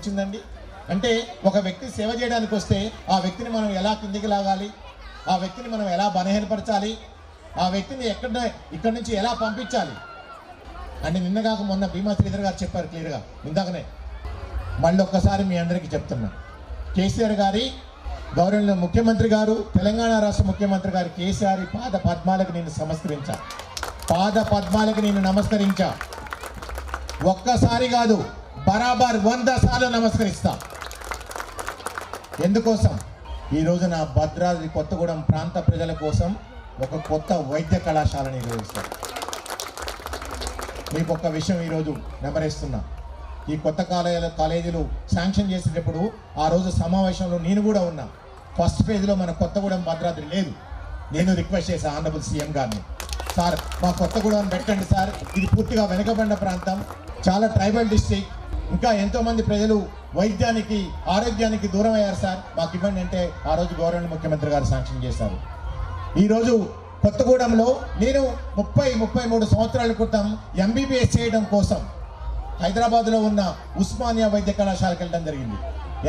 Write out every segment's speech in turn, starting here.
వచ్చిందండి. అంటే ఒక వ్యక్తి సేవ చేయడానికి వస్తే ఆ వ్యక్తిని మనం ఎలా కిందికి లాగాలి? ఆ వ్యక్తిని మనం ఎలా బలహీనపరచాలి? ఆ వ్యక్తిని ఎక్కడ ఇక్కడి నుంచి ఎలా పంపించాలి? అంటే నిన్న కాక మొన్న భీమా శ్రీధర్ గారు చెప్పారు క్లియర్గా. ఇందాకనే. మళ్ళీ ఒక్కసారి మీ అందరికీ చెప్తున్నా. కేసీఆర్ గారి గౌరవ ముఖ్యమంత్రి గారు తెలంగాణ రాష్ట్ర ముఖ్యమంత్రి గారు కేసీఆర్ పాద పద్మాలకు నేను నమస్కరించా పాద పద్మాలకు నేను నమస్కరించా. ఒక్కసారి కాదు బరాబర్ వంద సార్లు నమస్కరిస్తా. ఎందుకోసం? ఈ రోజున భద్రాద్రి కొత్తగూడెం ప్రాంత ప్రజల కోసం ఒక కొత్త వైద్య కళాశాలని నిర్వహిస్తాం మీకు ఒక విషయం ఈరోజు నెమరేస్తున్నా. ఈ కొత్త కాలేజీల కాలేజీలు శాంక్షన్ చేసేటప్పుడు ఆ రోజు సమావేశంలో నేను కూడా ఉన్నా. ఫస్ట్ ఫేజ్లో మన కొత్తగూడెం భద్రాద్రి లేదు. నేను రిక్వెస్ట్ చేశాను ఆనరబుల్ సీఎం గారిని. సార్ మా కొత్తగూడెం పెట్టండి సార్. ఇది పూర్తిగా వెనుకబడిన ప్రాంతం. చాలా ట్రైబల్ డిస్ట్రిక్ట్. ఇంకా ఎంతో మంది ప్రజలు వైద్యానికి ఆరోగ్యానికి దూరం అయ్యారు సార్. మాకు ఇవ్వండి అంటే ఆ రోజు గవర్నమెంట్ ముఖ్యమంత్రి గారు శాంక్షన్ చేశారు. ఈరోజు కొత్తగూడెంలో నేను ముప్పై ముప్పై మూడు సంవత్సరాల క్రితం ఎంబీబీఎస్ చేయడం కోసం హైదరాబాద్లో ఉన్న ఉస్మానియా వైద్య కళాశాలకు వెళ్ళడం జరిగింది.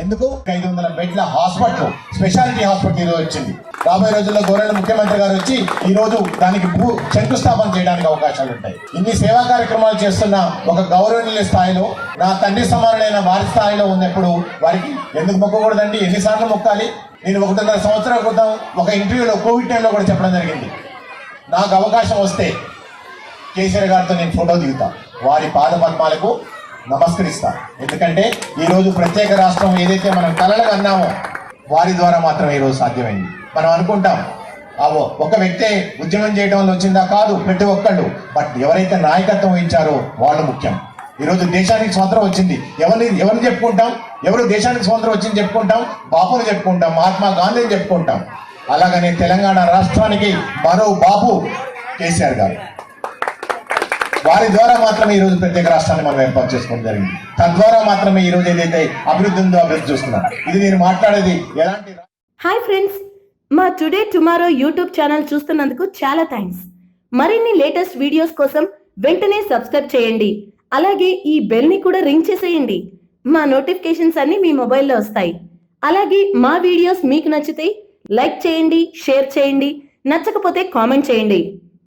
ఎందుకు? ఐదు వందల బెడ్ల హాస్పిటల్ స్పెషాలిటీ హాస్పిటల్ ఈరోజు వచ్చింది. రాబోయే రోజుల్లో గోరెల ముఖ్యమంత్రి గారు వచ్చి ఈ రోజు దానికి భూ శంకుస్థాపన చేయడానికి అవకాశాలు ఉంటాయి. ఇన్ని సేవా కార్యక్రమాలు చేస్తున్న ఒక గౌరవనీయ స్థాయిలో నా తండ్రి సమానులైన వారి స్థాయిలో ఉన్నప్పుడు వారికి ఎందుకు మొక్కకూడదండి? ఎన్నిసార్లు మొక్కాలి? నేను ఒకటిన్నర సంవత్సరాల క్రితం ఒక ఇంటర్వ్యూలో కోవిడ్ టైంలో కూడా చెప్పడం జరిగింది. నాకు అవకాశం వస్తే కేసీఆర్ గారితో నేను ఫోటో దిగుతా. వారి పాద పద్మాలకు నమస్కరిస్తా. ఎందుకంటే ఈరోజు ప్రత్యేక రాష్ట్రం ఏదైతే మనం కలలు అన్నామో వారి ద్వారా మాత్రమే ఈరోజు సాధ్యమైంది. మనం అనుకుంటాం అవో ఒక వ్యక్తే ఉద్యమం చేయడం వల్ల వచ్చిందా? కాదు ప్రతి ఒక్కళ్ళు. బట్ ఎవరైతే నాయకత్వం వహించారో వాళ్ళు ముఖ్యం. ఈరోజు దేశానికి స్వాతంత్రం వచ్చింది. ఎవరిని ఎవరిని చెప్పుకుంటాం? ఎవరు దేశానికి స్వాతంత్రం వచ్చింది చెప్పుకుంటాం? బాపుని చెప్పుకుంటాం మహాత్మా గాంధీని చెప్పుకుంటాం. అలాగనే తెలంగాణ రాష్ట్రానికి మరో బాపు కేసీఆర్ గారు. వారి ద్వారా మాత్రమే ఈరోజు ప్రత్యేక రాష్ట్రాన్ని మనం ఏర్పాటు చేసుకోవడం జరిగింది. తద్వారా మాత్రమే ఈరోజు ఏదైతే అభివృద్ధి ఉందో అభివృద్ధి చూస్తున్నాం. ఇది నేను మాట్లాడేది ఎలాంటి హాయ్ ఫ్రెండ్స్ మా టుడే టుమారో యూట్యూబ్ ఛానల్ చూస్తున్నందుకు చాలా థ్యాంక్స్. మరిన్ని లేటెస్ట్ వీడియోస్ కోసం వెంటనే సబ్స్క్రైబ్ చేయండి. అలాగే ఈ బెల్ని కూడా రింగ్ చేసేయండి. మా నోటిఫికేషన్స్ అన్ని మీ మొబైల్లో వస్తాయి. అలాగే మా వీడియోస్ మీకు నచ్చితే లైక్ చేయండి షేర్ చేయండి నచ్చకపోతే కామెంట్ చేయండి.